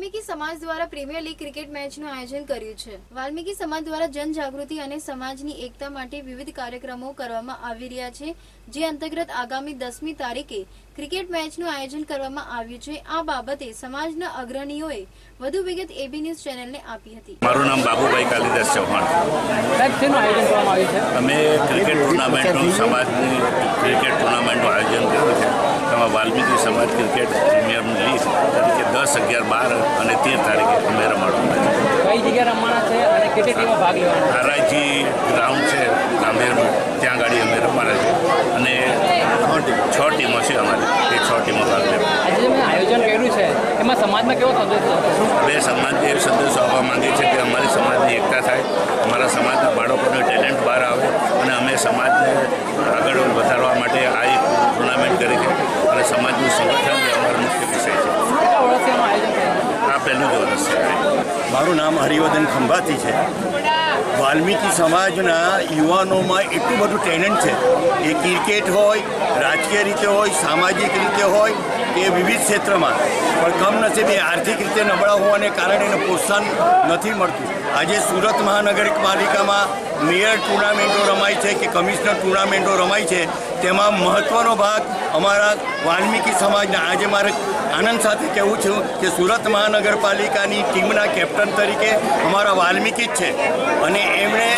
વાલ્મીકી સમાજ દ્વારા premier league cricket મેચનું આયોજન કર્યું છે. વાલ્મીકી સમાજ દ્વારા જનજાગૃતિ અને સમાજની એકતા માટે વિવિધ કાર્યક્રમો કરવામાં આવી રહ્યા છે જે અંતર્ગત આગામી દસમી તારીખે ક્રિકેટ મેચનું આયોજન કરવામાં આવ્યું છે. આ બાબતે સમાજના અગ્રણીઓએ વધુ વિગત એબી ન્યૂઝ ચેનલને આપી હતી. મારું નામ બાબુભાઈ કાલિદાસ ચૌહાણ. અમે ક્રિકેટ ટુર્નામેન્ટનું સમાજની ક્રિકેટ ટુર્નામેન્ટનું આયોજન કર્યું છે. તેમાં વાલ્મીકી સમાજ ક્રિકેટ પ્રીમિયર લીગ તરીકે દસ અગિયાર બાર અને તેર તારીખે અમે રમાડવાના છે કઈ જગ્યાએ રમવાના છે અને કેટલી ટીમો ભાગ લેવાના આરાઈજી ગ્રાઉન્ડ છે ગાંધીનગર ત્યાં ગાડી અમે રમવાના છે. અને છ ટીમો છે અમારી એ છ ટીમો ભાગ લેવા આજે આયોજન કર્યું છે એમાં સમાજમાં કેવો સંદેશો બે સમાજ એ સંદેશો આવવા માંગીએ છીએ કે અમારી સમાજની એકતા થાય અમારા સમાજના બાળકોનું ટેલેન્ટ બહાર આવે અને અમે સમાજને આગળ વધારવા માટે આ એક ટુર્નામેન્ટ કરી છે અને સમાજનું સંગઠન એ અમારો મુખ્ય વિષય છે કેટલા વર્ષથી એનું આયોજન કર્યું આ પહેલું વર્ષ છે. મારું નામ હરિવર્ધન ખંભાતી છે. વાલ્મીકી સમાજના યુવાનોમાં એટલું બધું ટેલેન્ટ છે એ ક્રિકેટ હોય, રાજકીય રીતે હોય, સામાજિક રીતે હોય એ વિવિધ ક્ષેત્રમાં. પણ કમનસીબે આર્થિક રીતે નબળા હોવાને કારણે એને પ્રોત્સાહન નથી મળતું. આજે સુરત મહાનગરપાલિકામાં મેયર ટુર્નામેન્ટો રમાય છે કે કમિશનર ટુર્નામેન્ટો રમાય છે, તેમાં મહત્ત્વનો ભાગ અમારા વાલ્મીકી સમાજના. આજે મારે આનંદ સાથે કહેવું છું કે સુરત મહાનગરપાલિકાની ટીમના કેપ્ટન તરીકે અમારા વાલ્મીકી જ છે. અને એમણે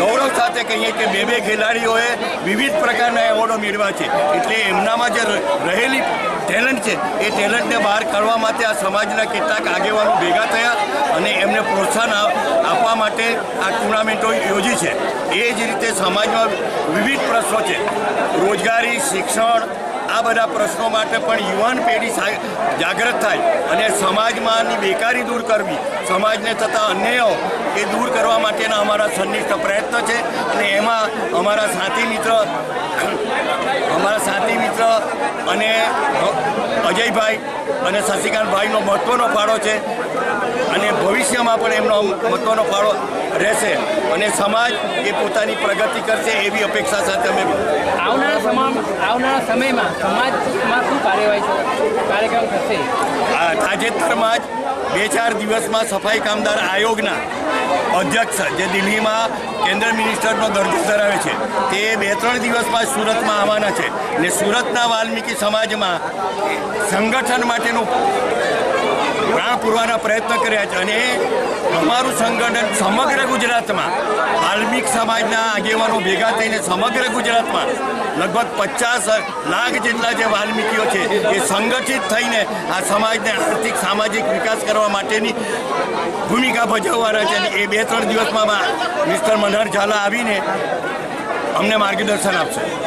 ગૌરવ સાથે કહીએ કે બે બે ખેલાડીઓએ વિવિધ પ્રકારના એવોર્ડો મેળવ્યા છે. એટલે એમનામાં જે રહેલી ટેલેન્ટ છે, એ ટેલેન્ટને બહાર કાઢવા માટે આ સમાજના કેટલાક આગેવાનો ભેગા થયા અને એમને પ્રોત્સાહન આપવા માટે આ ટુર્નામેન્ટો યોજી છે. એ જ રીતે સમાજમાં વિવિધ પ્રશ્નો છે. રોજગારી, શિક્ષણ આ બધા પ્રશ્નો માટે પણ યુવાન પેઢી જાગૃત થાય અને સમાજમાંની બેકારી દૂર કરવી. સમાજને થતા અન્યાયો એ દૂર કરવા માટેના અમારા સન્નિષ્ઠ પ્રયત્ન છે અને એમાં અમારા સાથી મિત્ર, અમારા સાથી મિત્ર અને અજયભાઈ અને શશિકાંતભાઈનો મહત્ત્વનો ફાળો છે અને ભવિષ્યમાં પણ એમનો મહત્ત્વનો ફાળો રહેશે અને સમાજ એ પોતાની પ્રગતિ કરશે એવી અપેક્ષા સાથે અમે આવનારા સમા આવનારા સમયમાં સમાજમાં શું કાર્યવાહી કાર્યક્રમ થશે? તાજેતરમાં જ બે ચાર દિવસમાં સફાઈ કામદાર આયોગના અધ્યક્ષ જે દિલ્હીમાં કેન્દ્ર મિનિસ્ટરનો દરજ્જો ધરાવે છે તે બે ત્રણ દિવસમાં સુરતમાં આવવાના છે ને સુરતના વાલ્મીકી સમાજમાં સંગઠન માટેનું પ્રાણ પૂરવાના પ્રયત્ન કર્યા છે. અને અમારું સંગઠન સમગ્ર ગુજરાતમાં, વાલ્મિક સમાજના આગેવાનો ભેગા થઈને સમગ્ર ગુજરાતમાં લગભગ પચાસ લાખ જેટલા જે વાલ્મીકીઓ છે, એ સંગઠિત થઈને આ સમાજને આર્થિક સામાજિક વિકાસ કરવા માટેની ભૂમિકા ભજવવાના છે. અને એ બે ત્રણ દિવસમાં મિસ્ટર મનહર ઝાલા આવીને અમને માર્ગદર્શન આપશે.